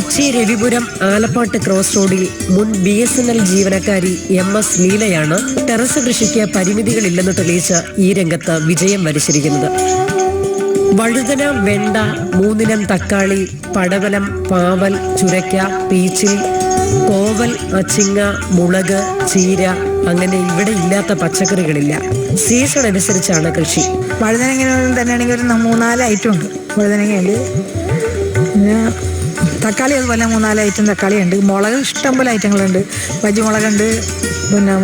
Kochi Ravipuram Alappad cross റോഡിൽ മുൻ B S N L ജീവനക്കാരി എം എസ് ലീലയാണ് ടെറസ് കൃഷിക്ക് പരിമിതികളില്ലെന്ന് തെളിയിച്ച് ഈ രംഗത്ത് വിജയം വരിച്ചിരിക്കുന്നത്. വഴുതന വെണ്ട മൂന്നിനം തക്കാളി പടവലം പാവൽ ചുരക്ക പീച്ചിൽ കോവൽ അച്ചിങ്ങ മുളക് ചീര അങ്ങനെ ഇവിടെ ഇല്ലാത്ത പച്ചക്കറികളില്ല. സീസൺ അനുസരിച്ചാണ് കൃഷി. വഴുതനങ്ങനെ തന്നെയാണെങ്കിൽ ഒരു മൂന്നാൽ ഐറ്റം ഉണ്ട്. വഴുതനങ്ങയുണ്ട് പിന്നെ തക്കാളി അതുപോലെ മൂന്നാൽ ഐറ്റം തക്കാളിയുണ്ട്. മുളക് ഇഷ്ടംപോലെ ഐറ്റങ്ങളുണ്ട് പച്ചമുളകുണ്ട് പിന്നെ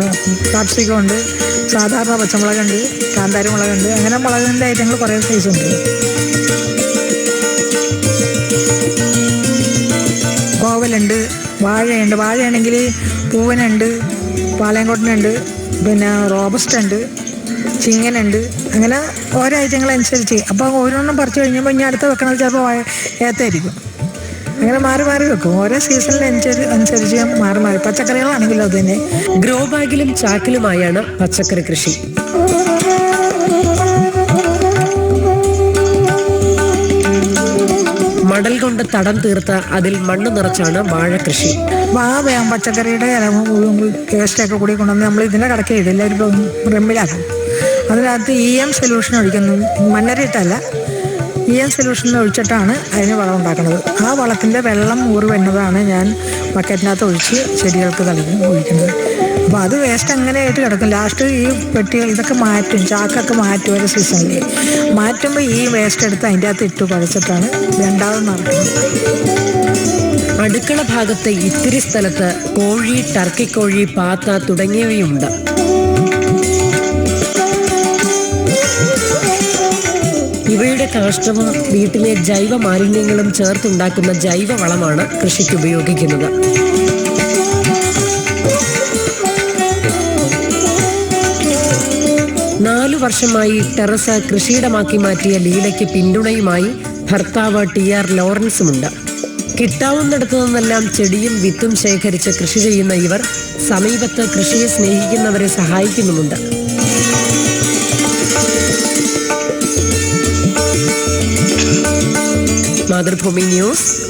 കാപ്സിക്കം ഉണ്ട് സാധാരണ പച്ചമുളകുണ്ട് കാന്താരി മുളകുണ്ട് അങ്ങനെ മുളകിന്റെ ഐറ്റങ്ങൾ കുറേ സൈസ് ഉണ്ട്. കോവലുണ്ട് വാഴയുണ്ട്. വാഴയാണെങ്കിൽ പൂവനുണ്ട് പാലയംകോട്ടനുണ്ട് പിന്നെ റോബസ്റ്റ് ഉണ്ട് ചിങ്ങനുണ്ട്. അങ്ങനെ ഓരോ ഐറ്റങ്ങൾ അനുസരിച്ച് അപ്പോൾ ഓരോന്നും പറിച്ചു കഴിഞ്ഞപ്പോൾ ഇനി അടുത്ത വെക്കണത് ചിലപ്പോൾ ഏത്തായിരിക്കും അങ്ങനെ മാറി മാറി വെക്കും. ഓരോ സീസണിനനുസരിച്ച് അനുസരിച്ച് മാറി മാറി. പച്ചക്കറികളാണെങ്കിലും അത് തന്നെ. ഗ്രോ ബാഗിലും ചാക്കിലുമായാണ് പച്ചക്കറി കൃഷി. മടൽ കൊണ്ട് തടം തീർത്ത് അതിൽ മണ്ണ് നിറച്ചാണ് വാഴ കൃഷി. വാവയാം പച്ചക്കറിയുടെ വേസ്റ്റൊക്കെ കൂടി കൊണ്ടുവന്ന് നമ്മൾ ഇതിന്റെ കടക്കേ ഇടില്ല ഒരു റെമ്മിലാക്കും അതിനകത്ത് ഇ എം സൊല്യൂഷൻ ഒഴിക്കുന്നു. മണ്ണരിട്ടല്ല ഇ എം സൊല്യൂഷൻ ഒഴിച്ചിട്ടാണ് അതിന് വളം ഉണ്ടാക്കുന്നത്. ആ വളത്തിന്റെ വെള്ളം ഊറി വരുന്നതാണ് ഞാൻ ബക്കറ്റിനകത്ത് ഒഴിച്ച് ചെടികൾക്ക് തളിക്കും ഒഴിക്കുന്നത് അപ്പോൾ അത് വേസ്റ്റ് അങ്ങനെയായിട്ട് കിടക്കും. ലാസ്റ്റ് ഈ പെട്ടികൾ ഇതൊക്കെ മാറ്റും. ചാക്കൊക്കെ മാറ്റും ഒരു സീസണിൽ മാറ്റുമ്പോൾ ഈ വേസ്റ്റ് എടുത്ത് അതിന്റെ അകത്ത് ഇട്ട് കുഴച്ചിട്ടാണ് രണ്ടാമത് നടക്കുന്നത്. അടുക്കള ഭാഗത്ത് ഇത്തിരി സ്ഥലത്ത് കോഴി ടർക്കിക്കോഴി പാത്ത തുടങ്ങിയവയുണ്ട്. കാഷ്ടവും വീട്ടിലെ ജൈവ മാലിന്യങ്ങളും ചേർത്തുണ്ടാക്കുന്ന ജൈവ വളമാണ് കൃഷിക്ക് ഉപയോഗിക്കുന്നത്. നാലു വർഷമായി ടെറസ് കൃഷിയിടമാക്കി മാറ്റിയ ലീലയ്ക്ക് പിന്തുണയുമായി ഭർത്താവ് ടി ആർ ലോറൻസുമുണ്ട്. കിട്ടാവുന്നിടത്തു നിന്നെല്ലാം ചെടിയും വിത്തും ശേഖരിച്ച് കൃഷി ചെയ്യുന്ന ഇവർ സമീപത്ത് കൃഷിയെ സ്നേഹിക്കുന്നവരെ സഹായിക്കുന്നുമുണ്ട്. Madre Pomi News.